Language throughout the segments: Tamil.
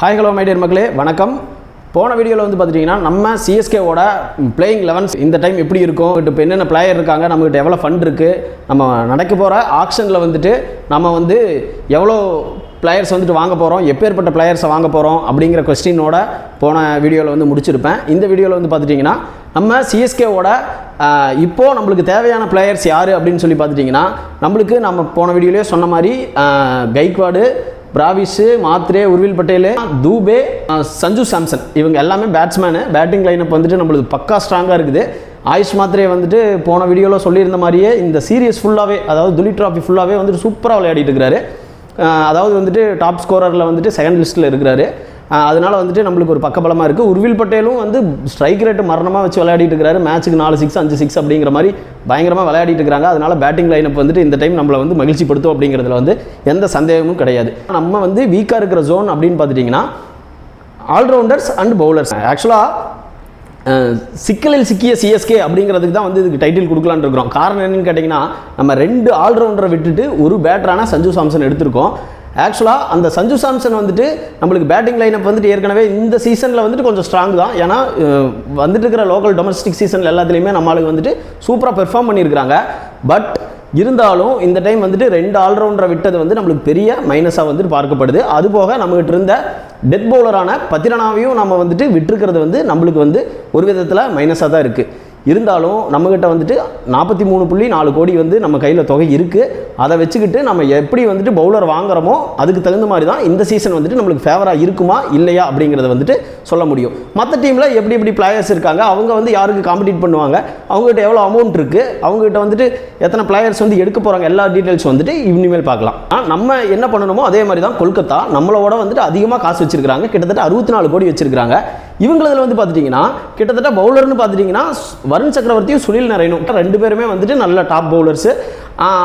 ஹாய் ஹலோ மைடியர் மக்களே. வணக்கம். போன வீடியோவில் வந்து பார்த்துட்டிங்கன்னா நம்ம சிஎஸ்கேவோட பிளேயிங் லெவன்ஸ் இந்த டைம் எப்படி இருக்கும்? இப்போ என்னென்ன பிளேயர் இருக்காங்க? நம்மகிட்ட எவ்வளோ ஃபண்ட் இருக்குது நம்ம நடக்க போகிற ஆக்ஷனில் வந்துட்டு நம்ம வந்து எவ்வளோ பிளேயர்ஸ் வந்துட்டு வாங்க போகிறோம் எப்பேற்பட்ட பிளேயர்ஸை வாங்க போகிறோம் அப்படிங்கிற கொஸ்டினோட போன வீடியோவில் வந்து முடிச்சிருப்பேன். இந்த வீடியோவில் வந்து பார்த்துட்டிங்கன்னா நம்ம சிஎஸ்கேவோட இப்போது நம்மளுக்கு தேவையான பிளேயர்ஸ் யார் அப்படின்னு சொல்லி பார்த்துட்டிங்கன்னா நம்மளுக்கு நம்ம போன வீடியோலேயே சொன்ன மாதிரி கைக்வாடு பிராவிஸு மாத்ரே உர்வில் பட்டேல் தூபே சஞ்சு சாம்சன். இவங்க எல்லாமே பேட்ஸ்மேனு பேட்டிங் லைனப் வந்துட்டு நம்மளுக்கு பக்கா ஸ்ட்ராங்காக இருக்குது. ஆயுஷ் மாத்ரே வந்துட்டு போன வீடியோவில் சொல்லியிருந்த மாதிரியே இந்த சீரியஸ் ஃபுல்லாகவே அதாவது துலி ட்ராஃபி ஃபுல்லாகவே வந்துட்டு சூப்பராக விளையாடிட்டு இருக்கிறாரு. அதாவது வந்துட்டு டாப் ஸ்கோரரில் வந்துட்டு செகண்ட் லிஸ்ட்டில் இருக்கிறாரு. அதனால் வந்துட்டு நம்மளுக்கு ஒரு பக்கபலமாக இருக்குது உருவில் பட்டேலும் வந்து ஸ்ட்ரைக் ரேட்டு மரணமாக வச்சு விளையாடிட்டு இருக்கிறாரு மேட்ச்சுக்கு நாலு சிக்ஸ் அஞ்சு சிக்ஸ் அப்படிங்கிற மாதிரி பயங்கரமாக விளையாடிட்டு இருக்கிறாங்க அதனால பேட்டிங் லைனப் வந்துட்டு இந்த டைம் நம்மளை வந்து மகிழ்ச்சிப்படுத்தும் அப்படிங்கிறதுல வந்து எந்த சந்தேகமும் கிடையாது. நம்ம வந்து வீக்காக இருக்கிற ஜோன் அப்படின்னு பார்த்துட்டிங்கன்னா ஆல்ரவுண்டர்ஸ் அண்ட் பவுலர்ஸ் ஆக்சுவலாக சிக்கலில் சிக்கிய சிஎஸ்கே அப்படிங்கிறதுக்கு தான் வந்து இதுக்கு டைட்டில் கொடுக்கலான்னு இருக்கிறோம். காரணம் என்னன்னு கேட்டிங்கன்னா நம்ம ரெண்டு ஆல்ரவுண்டரை விட்டுட்டு ஒரு பேட்டரான சஞ்சு சாம்சன் எடுத்திருக்கோம். ஆக்சுவலாக அந்த சஞ்சு சாம்சன் வந்துட்டு நம்மளுக்கு பேட்டிங் லைனப் வந்துட்டு ஏற்கனவே இந்த சீசனில் வந்துட்டு கொஞ்சம் ஸ்ட்ராங் தான். ஏன்னா வந்துட்டு இருக்கிற லோக்கல் டொமஸ்டிக் சீசனில் எல்லாத்துலேயுமே நம்மளுக்கு வந்துட்டு சூப்பராக பெர்ஃபார்ம் பண்ணியிருக்கிறாங்க. பட் இருந்தாலும் இந்த டைம் வந்துட்டு ரெண்டு ஆல்ரவுண்டரை விட்டது வந்து நம்மளுக்கு பெரிய மைனஸாக வந்துட்டு பார்க்கப்படுது. அதுபோக நம்மகிட்ட இருந்த டெத் பவுலரான பத்திரனாவையும் நம்ம வந்துட்டு விட்டுருக்கிறது வந்து நம்மளுக்கு வந்து ஒரு விதத்தில் மைனஸாக தான் இருக்குது இருந்தாலும் நம்மக்கிட்ட வந்துட்டு நாற்பத்தி மூணு புள்ளி நாலு கோடி வந்து நம்ம கையில் தொகை இருக்குது அதை வச்சுக்கிட்டு நம்ம எப்படி வந்துட்டு பவுலர் வாங்குறோமோ அதுக்கு தகுந்த மாதிரி தான் இந்த சீசன் வந்துட்டு நம்மளுக்கு ஃபேவராக இருக்குமா இல்லையா அப்படிங்கிறத வந்துட்டு சொல்ல முடியும். மற்ற டீமில் எப்படி எப்படி பிளேயர்ஸ் இருக்காங்க அவங்க வந்து யாருக்கு காம்படிட் பண்ணுவாங்க அவங்ககிட்ட எவ்வளோ அமௌண்ட் இருக்குது அவங்ககிட்ட வந்துட்டு எத்தனை பிளேயர்ஸ் வந்து எடுக்க போகிறாங்க எல்லா டீட்டெயில்ஸ் வந்துட்டு இனிமேல் பார்க்கலாம். நம்ம என்ன பண்ணணுமோ அதே மாதிரி தான் கொல்கத்தா நம்மளோட வந்துட்டு அதிகமாக காசு வச்சுருக்காங்க கிட்டத்தட்ட அறுபத்தி நாலு கோடி வச்சுருக்காங்க இவங்களதுல வந்து பார்த்துட்டிங்கன்னா கிட்டத்தட்ட பவுலர்னு பார்த்துட்டிங்கன்னா வருண் சக்கரவர்த்தியும் சுனில் நரேனும் ரெண்டு பேருமே வந்துட்டு நல்ல டாப் பவுலர்ஸு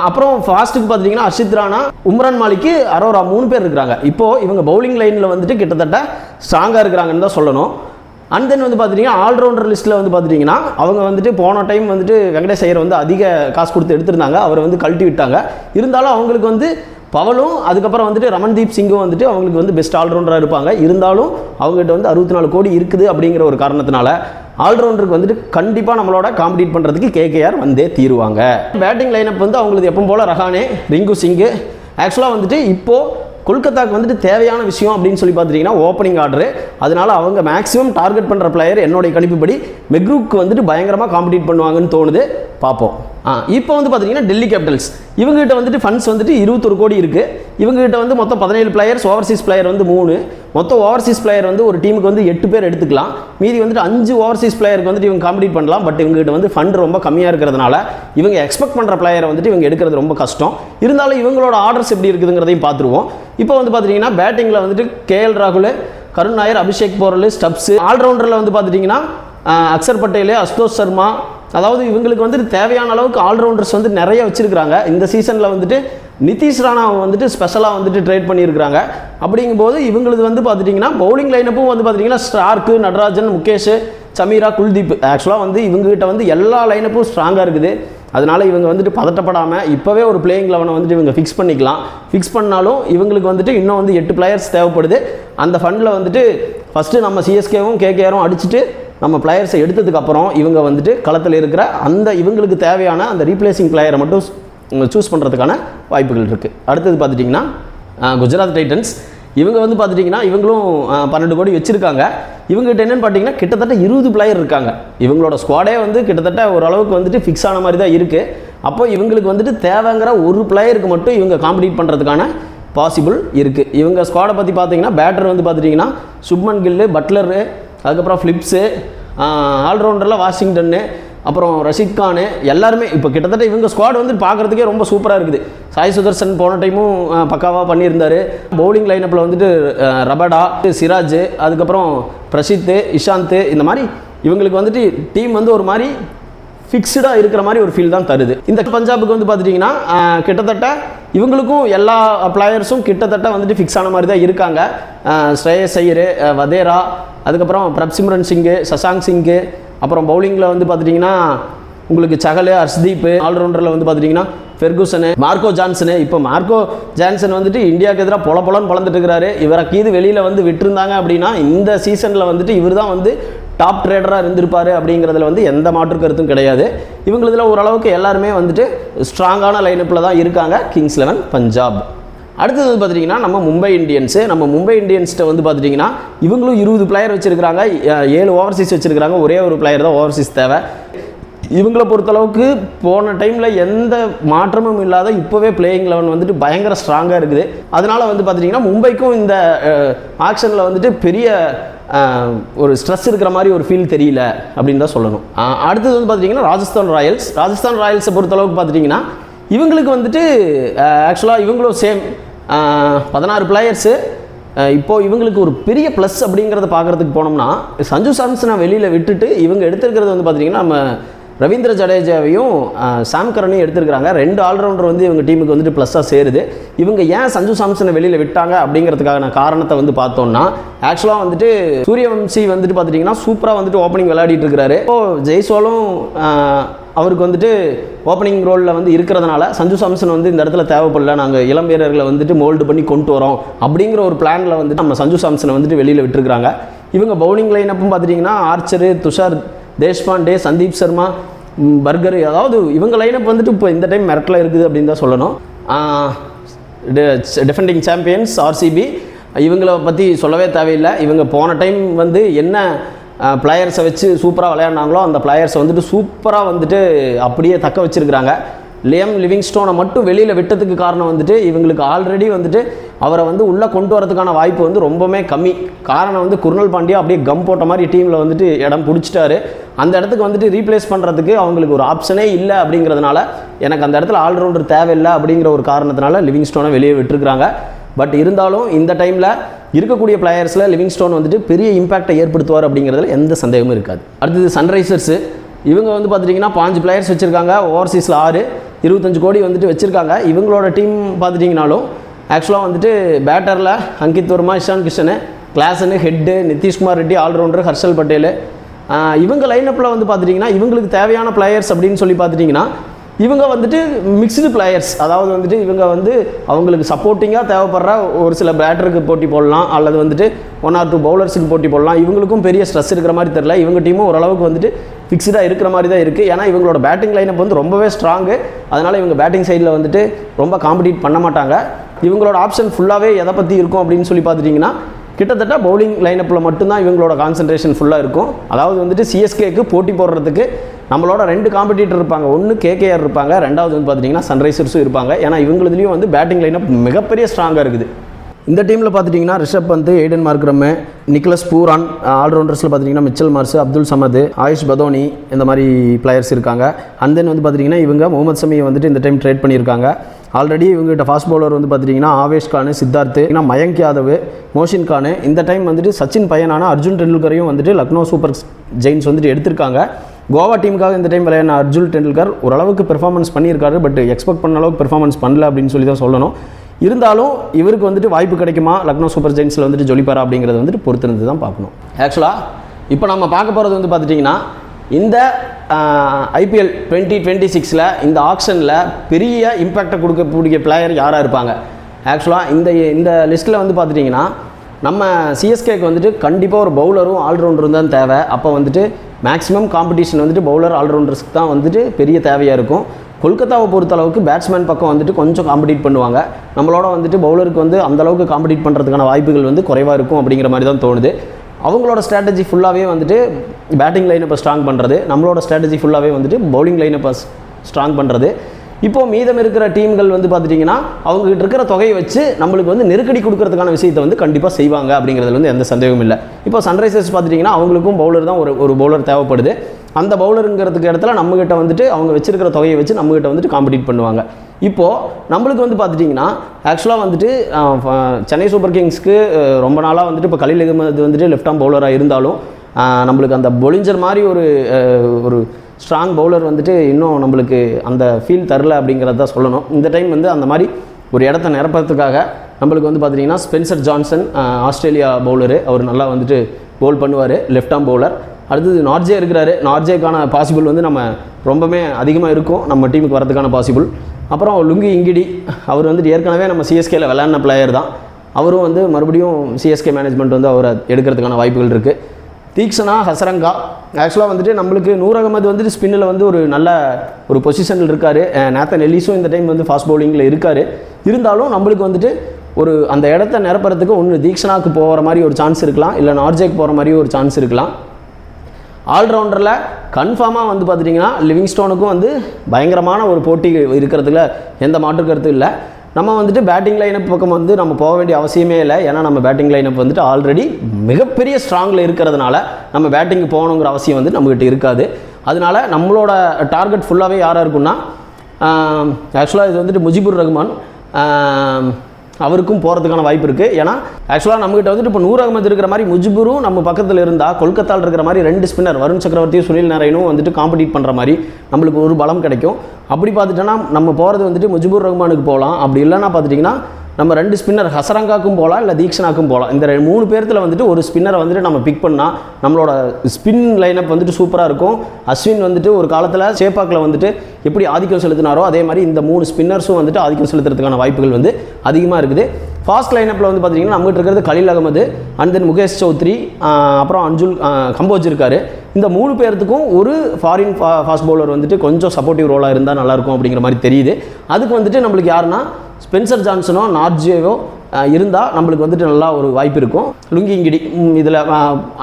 அப்புறம் ஃபாஸ்ட்டுக்கு பார்த்துட்டிங்கன்னா அஷித் ராணா உம்ரான் மாலிக்கு அரோரா மூணு பேர் இருக்கிறாங்க. இப்போது இவங்க பவுலிங் லைனில் வந்துட்டு கிட்டத்தட்ட ஸ்ட்ராங்காக இருக்கிறாங்கன்னு தான் சொல்லணும். அண்ட் தென் வந்து பார்த்துட்டிங்கன்னா ஆல்ரவுண்டர் லிஸ்ட்டில் வந்து பார்த்துட்டிங்கன்னா அவங்க வந்துட்டு போன டைம் வந்துட்டு வெங்கடேஷ் ஐயர் வந்து அதிக காசு கொடுத்து எடுத்திருந்தாங்க. அவரை வந்து கழட்டி விட்டாங்க. இருந்தாலும் அவங்களுக்கு வந்து பவலும் அதுக்கப்புறம் வந்துட்டு ரமன்தீப் சிங்கும் வந்துட்டு அவங்களுக்கு வந்து பெஸ்ட் ஆல்ரவுண்டராக இருப்பாங்க. இருந்தாலும் அவங்ககிட்ட வந்து அறுபத்தி நாலு கோடி இருக்குது அப்படிங்கிற ஒரு காரணத்தினால ஆல்ரவுண்டருக்கு வந்துட்டு கண்டிப்பாக நம்மளோட காம்படிட் பண்ணுறதுக்கு கேகேஆர் வந்தே தீருவாங்க. பேட்டிங் லைனப் வந்து அவங்களுக்கு எப்பவும் போல் ரஹானே ரிங்கு சிங்கு. ஆக்சுவலாக வந்துட்டு இப்போது கொல்கத்தாவுக்கு வந்துட்டு தேவையான விஷயம் அப்படின்னு சொல்லி பார்த்துட்டிங்கன்னா ஓப்பனிங் ஆர்டரு அதனால அவங்க மேக்ஸிமம் டார்கெட் பண்ணுற பிளேயர் என்னுடைய கணிப்புப்படி மெக்ரூக்கு வந்துட்டு பயங்கரமாக காம்படிட் பண்ணுவாங்கன்னு தோணுது. பார்ப்போம். இப்போ வந்து பார்த்தீங்கன்னா டெல்லி கேபிட்டல்ஸ் இவங்ககிட்ட வந்துட்டு ஃபண்ட்ஸ் வந்துட்டு இருபத்தொரு கோடி இருக்குது இவங்ககிட்ட வந்து மொத்தம் பதினேழு பிளேயர்ஸ் ஓவர்சீஸ் பிளேயர் வந்து மூணு. மொத்தம் ஓவர்சீஸ் பிளேயர் வந்து ஒரு டீமுக்கு வந்து எட்டு பேர் எடுத்துக்கலாம். மீதி வந்துட்டு அஞ்சு ஓவர்சீஸ் பிளேயருக்கு வந்துட்டு இவங்க காம்படிட் பண்ணலாம். பட் இவங்ககிட்ட வந்து ஃபண்ட் ரொம்ப கம்மியாக இருக்கிறதுனால இவங்க எக்ஸ்பெக்ட் பண்ணுற பிளேயரை வந்துட்டு இவங்க எடுக்கிறது ரொம்ப கஷ்டம். இருந்தாலும் இவங்களோட ஆர்டர்ஸ் எப்படி இருக்குதுங்கிறதையும் பார்த்துருவோம். இப்போ வந்து பார்த்தீங்கன்னா பேட்டிங்கில் வந்துட்டு கேஎல் ராகுல் கருண் நாயர் அபிஷேக் போரல் ஸ்டப்ஸு. ஆல்ரவுண்டரில் வந்து பார்த்துட்டிங்கன்னா அக்சர் பட்டேல் அஸ்தோஷ் சர்மா அதாவது இவங்களுக்கு வந்துட்டு தேவையான அளவுக்கு ஆல்ரவுண்டர்ஸ் வந்து நிறைய வச்சுருக்கிறாங்க. இந்த சீசனில் வந்துட்டு நிதிஷ் ராணாவை வந்துட்டு ஸ்பெஷலாக வந்துட்டு ட்ரேட் பண்ணியிருக்கிறாங்க. அப்படிங்கும்போது இவங்களுக்கு வந்து பார்த்துட்டிங்கன்னா பவுலிங் லைனப்பும் வந்து பார்த்திங்கன்னா ஸ்டார்க்கு நடராஜன் முகேஷ் சமீரா குல்தீப். ஆக்சுவலாக வந்து இவங்ககிட்ட வந்து எல்லா லைனப்பும் ஸ்ட்ராங்காக இருக்குது. அதனால் இவங்க வந்துட்டு பதட்டப்படாமல் இப்போவே ஒரு பிளேயிங் லெவனை வந்துட்டு இவங்க ஃபிக்ஸ் பண்ணிக்கலாம். ஃபிக்ஸ் பண்ணாலும் இவங்களுக்கு வந்துட்டு இன்னும் வந்து எட்டு பிளேயர்ஸ் தேவைப்படுது. அந்த ஃபண்டில் வந்துட்டு ஃபஸ்ட்டு நம்ம சிஎஸ்கேவும் கேகேஆரும் அடிச்சுட்டு நம்ம பிளேயர்ஸை எடுத்ததுக்கப்புறம் இவங்க வந்துட்டு களத்தில் இருக்கிற அந்த இவங்களுக்கு தேவையான அந்த ரீப்ளேசிங் பிளேயரை மட்டும் சூஸ் பண்ணுறதுக்கான வாய்ப்புகள் இருக்குது அடுத்தது பார்த்துட்டிங்கன்னா குஜராத் டைட்டன்ஸ் இவங்க வந்து பார்த்துட்டிங்கன்னா இவங்களும் பன்னெண்டு கோடி வச்சுருக்காங்க. இவங்ககிட்ட என்னென்னு பார்த்தீங்கன்னா கிட்டத்தட்ட இருபது பிளேயர் இருக்காங்க. இவங்களோட ஸ்குவாடே வந்து கிட்டத்தட்ட ஓரளவுக்கு வந்துட்டு ஃபிக்ஸ் ஆன மாதிரி தான் இருக்குது அப்போ இவங்களுக்கு வந்துட்டு தேவைங்கிற ஒரு பிளேயருக்கு மட்டும் இவங்க காம்படிட் பண்ணுறதுக்கான பாசிபிள் இருக்குது இவங்க ஸ்குவாடை பற்றி பார்த்தீங்கன்னா பேட்டர் வந்து பார்த்துட்டிங்கன்னா சுப்மன் கில்லு பட்லரு அதுக்கப்புறம் ஃப்ளிப்ஸு ஆல்ரவுண்டரில் வாஷிங்டன்னு அப்புறம் ரஷித் கானு எல்லாருமே இப்போ கிட்டத்தட்ட இவங்க ஸ்குவாட் வந்து பார்க்குறதுக்கே ரொம்ப சூப்பராக இருக்குது. சாய் சுதர்சன் போன டைமும் பக்காவாக பண்ணியிருந்தார். பவுலிங் லைனப்பில் வந்துட்டு ரபடா சிராஜ் அதுக்கப்புறம் பிரசித்து இஷாந்த் இந்த மாதிரி இவங்களுக்கு வந்துட்டு டீம் வந்து ஒரு மாதிரி ஃபிக்ஸ்டாக இருக்கிற மாதிரி ஒரு ஃபீல் தான் தருது. இந்த பஞ்சாபுக்கு வந்து பார்த்துட்டிங்கன்னா கிட்டத்தட்ட இவங்களுக்கும் எல்லா பிளேயர்ஸும் கிட்டத்தட்ட வந்துட்டு ஃபிக்ஸ் ஆன மாதிரி தான் இருக்காங்க. ஆஹ், ஸ்ரேயஸ் ஐயர் வதேரா அதுக்கப்புறம் பிரப்சிம்ரன் சிங்கு சசாங் சிங்கு அப்புறம் பவுலிங்கில் வந்து பார்த்துட்டிங்கன்னா உங்களுக்கு சகலு ஹர்ஷ்தீப் ஆல்ரவுண்டரில் வந்து பார்த்துட்டிங்கன்னா ஃபெர்குசனு மார்க்கோ ஜான்சனு. இப்போ மார்க்கோ ஜான்சன் வந்துட்டு இந்தியாவுக்கு எதிராக பொல பொலன்னு பழந்துட்டு இருக்கிறாரு. இவரை கீது வெளியில் வந்து விட்டுருந்தாங்க அப்படின்னா இந்த சீசனில் வந்துட்டு இவர் தான் வந்து டாப் ட்ரேடராக இருந்திருப்பார் அப்படிங்கிறதுல வந்து எந்த மாற்று கருத்தும் கிடையாது. இவங்களதில் ஓரளவுக்கு எல்லாருமே வந்துட்டு ஸ்ட்ராங்கான லைனப்பில் தான் இருக்காங்க. கிங்ஸ் லெவன் பஞ்சாப் அடுத்தது வந்து பார்த்துட்டிங்கன்னா நம்ம மும்பை இந்தியன்ஸு. நம்ம மும்பை இந்தியன்ஸ்கிட்ட வந்து பார்த்துட்டிங்கன்னா இவங்களும் இருபது பிளேயர் வச்சுருக்காங்க ஏழு ஓவர்சீஸ் வச்சுருக்கிறாங்க. ஒரே ஒரு பிளேயர் தான் ஓவர்சீஸ் தேவை. இவங்களை பொறுத்தளவுக்கு போன டைமில் எந்த மாற்றமும் இல்லாத இப்போவே பிளேயிங் லெவன் வந்துட்டு பயங்கர ஸ்ட்ராங்காக இருக்குது. அதனால் வந்து பார்த்துட்டிங்கன்னா மும்பைக்கும் இந்த ஆக்ஷனில் வந்துட்டு பெரிய ஒரு ஸ்ட்ரெஸ் இருக்கிற மாதிரி ஒரு ஃபீல் தெரியல அப்படின்னு தான் சொல்லணும். அடுத்தது வந்து பார்த்தீங்கன்னா ராஜஸ்தான் ராயல்ஸ். ராஜஸ்தான் ராயல்ஸை பொறுத்தளவுக்கு பார்த்துட்டிங்கன்னா இவங்களுக்கு வந்துட்டு ஆக்சுவலாக இவங்களும் சேம் பதினாறு பிளேயர்ஸு இப்போது இவங்களுக்கு ஒரு பெரிய ப்ளஸ் அப்படிங்கிறத பார்க்குறதுக்கு போனோம்னா சஞ்சு சாம்சனை வெளியில் விட்டுட்டு இவங்க எடுத்திருக்கிறது வந்து பார்த்திங்கன்னா நம்ம ரவீந்திர ஜடேஜாவையும் சாம்கரனையும் எடுத்திருக்கிறாங்க. ரெண்டு ஆல்ரவுண்டர் வந்து இவங்க டீமுக்கு வந்துட்டு ப்ளஸ்ஸாக சேருது. இவங்க ஏன் சஞ்சு சாம்சனை வெளியில் விட்டாங்க அப்படிங்கிறதுக்கான காரணத்தை வந்து பார்த்தோம்னா ஆக்சுவலாக வந்துட்டு சூரியவம்சி வந்துட்டு பார்த்துட்டிங்கன்னா சூப்பராக வந்துட்டு ஓப்பனிங் விளையாடிட்டு இருக்கிறாரு. இப்போ ஜெய்சோலும் அவருக்கு வந்துட்டு ஓப்பனிங் ரோலில் வந்து இருக்கிறதுனால சஞ்சு சாம்சன் வந்து இந்த இடத்துல தேவைப்படல. நாங்கள் இளம் வீரர்களை வந்துட்டு மோல்டு பண்ணி கொண்டு வரோம் அப்படிங்கிற ஒரு பிளானில் வந்துட்டு நம்ம சஞ்சு சாம்சனை வந்துட்டு வெளியில் விட்டுருக்காங்க இவங்க பவுலிங் லைனப்பும் பார்த்துட்டிங்கன்னா ஆர்ச்சரு துஷார் தேஷ்பாண்டே சந்தீப் சர்மா பர்கர் அதாவது இவங்க லைனப் வந்துட்டு இப்போ இந்த டைம் மெரட்டில் இருக்குது அப்படின்னு தான் சொல்லணும். டிஃபெண்டிங் சாம்பியன்ஸ் ஆர்சிபி இவங்கள பற்றி சொல்லவே தேவையில்லை. இவங்க போன டைம் வந்து என்ன பிளேயர்ஸை வச்சு சூப்பராக விளையாடினாங்களோ அந்த பிளேயர்ஸை வந்துட்டு சூப்பராக வந்துட்டு அப்படியே தக்க வச்சுருக்கிறாங்க. லியம் லிவிங்ஸ்டோனை மட்டும் வெளியில் விட்டதுக்கு காரணம் வந்துட்டு இவங்களுக்கு ஆல்ரெடி வந்துட்டு அவரை வந்து உள்ளே கொண்டு வரதுக்கான வாய்ப்பு வந்து ரொம்பவுமே கம்மி. காரணம் வந்து குர்னல் பாண்டியா அப்படியே கம் போட்ட மாதிரி டீமில் வந்துட்டு இடம் பிடிச்சிட்டாரு. அந்த இடத்துக்கு வந்துட்டு ரீப்ளேஸ் பண்ணுறதுக்கு அவங்களுக்கு ஒரு ஆப்ஷனே இல்லை அப்படிங்கிறதுனால எனக்கு அந்த இடத்துல ஆல்ரவுண்டர் தேவையில்லை அப்படிங்கிற ஒரு காரணத்தினால லிவிங்ஸ்டோனை வெளியே விட்டுருக்குறாங்க. பட் இருந்தாலும் இந்த டைமில் இருக்கக்கூடிய பிளேயர்ஸில் லிவிங்ஸ்டோன் வந்துட்டு பெரிய இம்பாக்டை ஏற்படுத்துவார் அப்படிங்கிறதுல எந்த சந்தேகமும் இருக்காது. அடுத்தது சன்ரைசர்ஸு இவங்க வந்து பார்த்துட்டிங்கன்னா பாஞ்சு பிளேயர்ஸ் வச்சுருக்காங்க. ஓவர்சீஸில் ஆறு. இருபத்தஞ்சு கோடி வந்துட்டு வச்சுருக்காங்க. இவங்களோட டீம் பார்த்துட்டிங்கனாலும் ஆக்சுவலாக வந்துட்டு பேட்டரில் Ankit Varma Ishan Kishan Klaasen Head Nitish Kumar Reddy all rounder Harshal Patel. இவங்க லைனப்பில் வந்து பார்த்துட்டிங்கன்னா இவங்களுக்கு தேவையான பிளேயர்ஸ் அப்படின்னு சொல்லி பார்த்துட்டிங்கன்னா இவங்க வந்துட்டு மிக்ஸ்டு பிளேயர்ஸ் அதாவது வந்துட்டு இவங்க வந்து அவங்களுக்கு சப்போர்ட்டிங்காக தேவைப்படுற ஒரு சில பேட்டருக்கு போட்டி போடலாம். அல்லது வந்துட்டு ஒன் ஆர் டூ பவுலர்ஸுக்கு போட்டி போடலாம். இவங்களுக்கும் பெரிய ஸ்ட்ரெஸ் இருக்கிற மாதிரி தெரில இவங்க டீமும் ஓரளவுக்கு வந்துட்டு ஃபிக்ஸ்டாக இருக்கிற மாதிரி தான் இருக்குது ஏன்னா இவங்களோட பேட்டிங் லைனப் வந்து ரொம்பவே ஸ்ட்ராங்கு அதனால் இவங்க பேட்டிங் சைடில் வந்துட்டு ரொம்ப காம்படிட் பண்ண மாட்டாங்க. இவங்களோட ஆப்ஷன் ஃபுல்லாகவே எதை பற்றி இருக்கும் அப்படின்னு சொல்லி பார்த்துட்டிங்கன்னா கிட்டத்தட்ட பவுலிங் லைனப்பில் மட்டும்தான் இவங்களோட கான்சன்ட்ரேஷன் ஃபுல்லாக இருக்கும். அதாவது வந்துட்டு சிஎஸ்கேக்கு போட்டி போடுறதுக்கு நம்மளோட ரெண்டு காம்படிட்டர் இருப்பாங்க. ஒன்று கேகேஆர் இருப்பாங்க. ரெண்டாவது வந்து பார்த்தீங்கன்னா சன்ரைசர்ஸும் இருப்பாங்க. ஏன்னா இவங்களுதுலேயும் வந்து பேட்டிங் லைனப் மிகப்பெரிய ஸ்ட்ராங்காக இருக்குது. இந்த டீமில் பார்த்துட்டிங்கன்னா Rishabh Pant Aiden Markram Nicholas Pooran ஆல்ரவுண்டர்ஸில் பார்த்துட்டிங்கன்னா மிச்சல் மார்ஸ் அப்துல் சமது ஆயுஷ் பதோனி இந்த மாதிரி பிளேயர்ஸ் இருக்காங்க. அண்ட் தென் வந்து பார்த்துட்டிங்கன்னா இவங்க முகமது சமியை வந்துட்டு இந்த டைம் ட்ரேட் பண்ணியிருக்காங்க. ஆல்ரெடி இவங்ககிட்ட ஃபாஸ்ட் பவுலர் வந்து பார்த்துட்டிங்கன்னா ஆவேஷ் கானு சித்தார்த்து ஏன்னா மயங்க் யாதவ் மோஷின் கானு இந்த டைம் வந்துட்டு சச்சின் பையனான அர்ஜுன் டெண்டுல்கரையும் வந்துட்டு லக்னோ சூப்பர் ஜெயின்ஸ் வந்துட்டு எடுத்திருக்காங்க. கோவா டீமுக்காக இந்த டைம் விளையாடின அர்ஜுன் டெண்டுல்கர் ஓரளவுக்கு பெர்ஃபார்மன்ஸ் பண்ணியிருக்காரு பட் எக்ஸ்பெக்ட் பண்ண அளவுக்கு பெர்ஃபார்மன்ஸ் பண்ணல அப்படின்னு சொல்லி தான் சொல்லணும். இருந்தாலும் இவருக்கு வந்துட்டு வாய்ப்பு கிடைக்குமா? லக்னோ சூப்பர் ஜெயின்ஸில் வந்துட்டு ஜொலிப்பாரா அப்படிங்கிறத வந்துட்டு பொறுத்திருந்து தான் பார்க்கணும். ஆக்சுவலாக இப்போ நம்ம பார்க்க போகிறது வந்து பார்த்துட்டிங்கன்னா இந்த ஐபிஎல் டுவெண்ட்டி டுவெண்ட்டி சிக்ஸில் இந்த ஆக்ஷனில் பெரிய இம்பேக்டை கொடுக்கக்கூடிய பிளேயர் யாராக இருப்பாங்க? ஆக்சுவலாக இந்த இந்த லிஸ்ட்டில் வந்து பார்த்துட்டிங்கன்னா நம்ம சிஎஸ்கேக்கு வந்துட்டு கண்டிப்பாக ஒரு பவுலரும் ஆல்ரவுண்டரும் தான் தேவை. அப்போ வந்துட்டு மேக்ஸிமம் காம்படிஷன் வந்துட்டு பவுலர் ஆல்ரவுண்டர்ஸ்க்கு தான் வந்துட்டு பெரிய தேவையாக இருக்கும். கொல்கத்தாவை பொறுத்த அளவுக்கு பேட்ஸ்மேன் பக்கம் வந்துட்டு கொஞ்சம் காம்படிட் பண்ணுவாங்க. நம்மளோட வந்துட்டு பவுலருக்கு வந்து அந்த அளவுக்கு காம்படிட் பண்ணுறதுக்கான வாய்ப்புகள் வந்து குறைவாக இருக்கும் அப்படிங்கிற மாதிரி தான் தோணுது. அவங்களோட ஸ்ட்ராட்டஜி ஃபுல்லாகவே வந்துட்டு பேட்டிங் லைனப்பை ஸ்ட்ராங் பண்ணுறது நம்மளோட ஸ்ட்ராட்டஜி ஃபுல்லாகவே வந்துட்டு பவுலிங் லைனப்பை ஸ்ட்ராங் பண்ணுறது இப்போது மீதம் இருக்கிற டீம்கள் வந்து பார்த்துட்டிங்கன்னா அவங்ககிட்ட இருக்கிற தொகையை வச்சு நம்மளுக்கு வந்து நெருக்கடி கொடுக்கறதுக்கான விஷயத்தை வந்து கண்டிப்பாக செய்வாங்க அப்படிங்கிறதுல வந்து எந்த சந்தேகமும் இல்லை. இப்போ சன்ரைசர்ஸ் பார்த்துட்டிங்கன்னா அவங்களுக்கும் பவுலர் தான் ஒரு ஒரு பவுலர் தேவைப்படுது. அந்த பவுலருங்கிறதுக்கு இடத்துல நம்மகிட்ட வந்துட்டு அவங்க வச்சிருக்கிற தொகையை வச்சு நம்மகிட்ட வந்துட்டு காம்படிட் பண்ணுவாங்க. இப்போது நம்மளுக்கு வந்து பார்த்துட்டிங்கன்னா ஆக்சுவலாக வந்துட்டு ஃப- சென்னை சூப்பர் கிங்ஸ்க்கு ரொம்ப நாளாக வந்துட்டு இப்போ கலில் அகமது வந்துட்டு லெஃப்ட் ஆம் பவுலராக இருந்தாலும் நம்மளுக்கு அந்த பொலிஞ்சர் மாதிரி ஒரு ஒரு ஸ்ட்ராங் பவுலர் வந்துட்டு இன்னும் நம்மளுக்கு அந்த ஃபீல் தரல அப்படிங்கிறத தான் சொல்லணும். இந்த டைம் வந்து அந்த மாதிரி ஒரு இடத்த நிரப்புறதுக்காக நம்மளுக்கு வந்து பார்த்தீங்கன்னா ஸ்பென்சர் ஜான்சன் ஆஸ்திரேலியா பவுலரு அவர் நல்லா வந்துட்டு பவுல் பண்ணுவார் லெஃப்ட் ஆம் பவுலர் அடுத்தது நார்ஜே இருக்கிறாரு. நார்ஜேக்கான பாசிபிள் வந்து நம்ம ரொம்பவே அதிகமாக இருக்கும். நம்ம டீமுக்கு வரதுக்கான பாசிபிள் அப்புறம் லுங்கி இங்கிடி அவர் வந்துட்டு ஏற்கனவே நம்ம சிஎஸ்கேல விளையாடின பிளேயர் தான். அவரும் வந்து மறுபடியும் சிஎஸ்கே மேனேஜ்மெண்ட் வந்து அவரை எடுக்கிறதுக்கான வாய்ப்புகள் இருக்குது தீக்ஷனா ஹசரங்கா. ஆக்சுவலாக வந்துட்டு நம்மளுக்கு நூர் அகமது வந்துட்டு ஸ்பின்னில் வந்து ஒரு நல்ல ஒரு பொசிஷனில் இருக்கார். நேத்தன் எல்லிஸும் இந்த டைம் வந்து ஃபாஸ்ட் பவுலிங்கில் இருக்கார். இருந்தாலும் நம்மளுக்கு வந்துட்டு ஒரு அந்த இடத்த நிரப்புறதுக்கு ஒன்று தீக்ஷனாக்கு போகிற மாதிரி ஒரு சான்ஸ் இருக்கலாம். இல்லை நார்ஜேக்கு போகிற மாதிரி ஒரு சான்ஸ் இருக்கலாம். ஆல்ரவுண்டரில் கன்ஃபார்மாக வந்து பார்த்துட்டிங்கன்னா லிவிங்ஸ்டோனுக்கும் வந்து பயங்கரமான ஒரு போட்டி இருக்கிறதுல எந்த மாற்று கருத்தும் இல்லை. நம்ம வந்துட்டு பேட்டிங் லைனப் பக்கம் வந்து நம்ம போக வேண்டிய அவசியமே இல்லை. ஏன்னா நம்ம பேட்டிங் லைனப் வந்துட்டு ஆல்ரெடி மிகப்பெரிய ஸ்ட்ராங்கில் இருக்கிறதுனால நம்ம பேட்டிங்கு போகணுங்கிற அவசியம் வந்து நம்மகிட்ட இருக்காது. அதனால நம்மளோட டார்கெட் ஃபுல்லாகவே யாராக இருக்குன்னா ஆக்சுவலாக இது வந்துட்டு முஜிபுர் ரஹ்மான் அவருக்கும் போகிறதுக்கான வாய்ப்பு இருக்குது ஏன்னா ஆக்சுவலாக நம்மகிட்ட வந்துட்டு இப்போ நூர் அகமது இருக்கிற மாதிரி முஜிபுரும் நம்ம பக்கத்தில் இருந்தால் கொல்கத்தாவில் இருக்கிற மாதிரி ரெண்டு ஸ்பின்னர் வருண் சக்கரவர்த்தியும் சுனில் நாராயணும் வந்துட்டு காம்படிட் பண்ணுற மாதிரி நம்மளுக்கு ஒரு பலம் கிடைக்கும். அப்படி பார்த்துட்டோன்னா நம்ம போகிறது வந்துட்டு முஜிபுர் ரஹ்மானுக்கு போகலாம். அப்படி இல்லைன்னா பார்த்துட்டிங்கன்னா நம்ம ரெண்டு ஸ்பின்னர் ஹசரங்காக்கும் போகலாம் இல்லை தீக்ஷனாக்கும் போகலாம் இந்த மூணு பேர்த்தில் வந்துட்டு ஒரு ஸ்பின்னரை வந்துட்டு நம்ம பிக் பண்ணால் நம்மளோட ஸ்பின் லைனப் வந்துட்டு சூப்பராக இருக்கும். அஸ்வின் வந்துட்டு ஒரு காலத்தில் சேப்பாக்கில் வந்துட்டு எப்படி ஆதிக்கம் செலுத்தினாரோ அதே மாதிரி இந்த மூணு ஸ்பின்னர்ஸும் வந்துட்டு ஆதிக்கம் செலுத்துறதுக்கான வாய்ப்புகள் வந்து அதிகமாக இருக்குது. ஃபாஸ்ட் லைனப்பில் வந்து பார்த்தீங்கன்னா நம்மகிட்ட இருக்கிறது கலீல் அகமது அண்ட் தென் முகேஷ் சௌத்ரி அப்புறம் அஞ்சுல் கம்போஜ் இருக்காரு. இந்த மூணு பேர்த்துக்கும் ஒரு ஃபாரின் ஃபா ஃபாஸ்ட் பவுலர் வந்துட்டு கொஞ்சம் சப்போர்ட்டிவ் ரோலாக இருந்தால் நல்லாயிருக்கும் அப்படிங்கிற மாதிரி தெரியுது. அதுக்கு வந்துட்டு நம்மளுக்கு யாருன்னா ஸ்பென்சர் ஜான்சனோ நார்ஜியோ இருந்தால் நம்மளுக்கு வந்துட்டு நல்லா ஒரு வாய்ப்பு இருக்கும். லுங்கிங்கிடி இதில்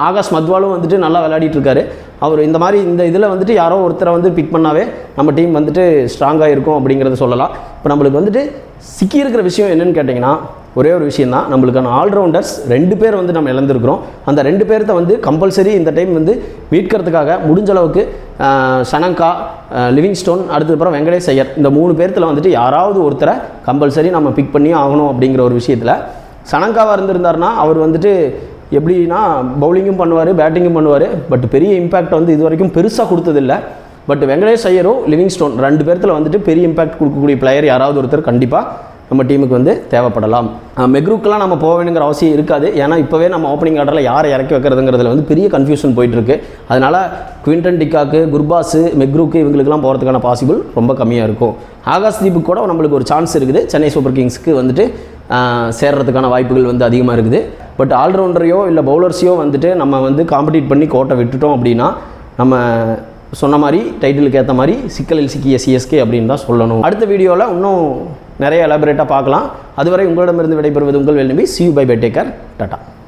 ஆகாஷ் மத்வாலும் வந்துட்டு நல்லா விளையாடிட்டுருக்காரு. அவர் இந்த மாதிரி இந்த இதில் வந்துட்டு யாரோ ஒருத்தரை வந்து பிக் பண்ணாவே நம்ம டீம் வந்துட்டு ஸ்ட்ராங்காக இருக்கும் அப்படிங்கிறத சொல்லலாம். இப்போ நம்மளுக்கு வந்துட்டு சிக்கி இருக்கிற விஷயம் என்னென்னு கேட்டிங்கன்னா ஒரே ஒரு விஷயம் தான் நம்மளுக்கான ஆல்ரவுண்டர்ஸ் ரெண்டு பேர் வந்து நம்ம இழந்திருக்கிறோம். அந்த ரெண்டு பேர்த்த வந்து கம்பல்சரி இந்த டைம் வந்து மீட்கிறதுக்காக முடிஞ்ச அளவுக்கு சனங்கா லிவிங் ஸ்டோன் அடுத்ததுக்கப்புறம் வெங்கடேஷ் ஐயர் இந்த மூணு பேர்த்தில் வந்துட்டு யாராவது ஒருத்தரை கம்பல்சரி நம்ம பிக் பண்ணி ஆகணும் அப்படிங்கிற ஒரு விஷயத்தில் சனங்காவாக இருந்திருந்தாருன்னா அவர் வந்துட்டு எப்படின்னா பவுலிங்கும் பண்ணுவார் பேட்டிங்கும் பண்ணுவார் பட் பெரிய இம்பேக்ட் வந்து இது வரைக்கும் பெருசாக கொடுத்ததில்ல. பட் வெங்கடேஷ் ஐயரும் லிவிங் ஸ்டோன் ரெண்டு பேர்த்தில் வந்துட்டு பெரிய இம்பேக்ட் கொடுக்கக்கூடிய பிளேயர் யாராவது ஒருத்தர் கண்டிப்பாக நம்ம டீமுக்கு வந்து தேவைப்படலாம். மெக்ரூக்கெலாம் நம்ம போக வேணுங்கிற அவசியம் இருக்காது. ஏன்னா இப்போவே நம்ம ஓப்பனிங் ஆர்டரில் யாரை இறக்கி வைக்கிறதுங்கிறதுல வந்து பெரிய கன்ஃபியூஷன் போயிட்டுருக்கு. அதனால் குவிண்டன் டிக்காக்கு குர்பாஸு மெக்ரூக்கு இவங்களுக்குலாம் போகிறதுக்கான பாசிபிள் ரொம்ப கம்மியாக இருக்கும். ஆகாஷ் தீபுக்கு கூட நம்மளுக்கு ஒரு சான்ஸ் இருக்குது. சென்னை சூப்பர் கிங்ஸ்க்கு வந்துட்டு சேர்கிறதுக்கான சேர்றதுக்கான வாய்ப்புகள் வந்து அதிகமாக இருக்குது. பட் ஆல்ரவுண்டரையோ இல்லை பவுலர்ஸையோ வந்துட்டு நம்ம வந்து காம்படிட் பண்ணி கோட்டை விட்டுட்டோம் அப்படின்னா நம்ம சொன்ன மாதிரி டைட்டிலுக்கு ஏற்ற மாதிரி சிக்கலில் சிக்கிய சிஎஸ்கே அப்படின்னு தான் சொல்லணும். அடுத்த வீடியோவில் இன்னும் நிறைய எலாபரேட்டாக பார்க்கலாம். அதுவரை உங்களிடமிருந்து விடைபெறுவது உங்கள் வெல்நம்பி see you bye bye take care tata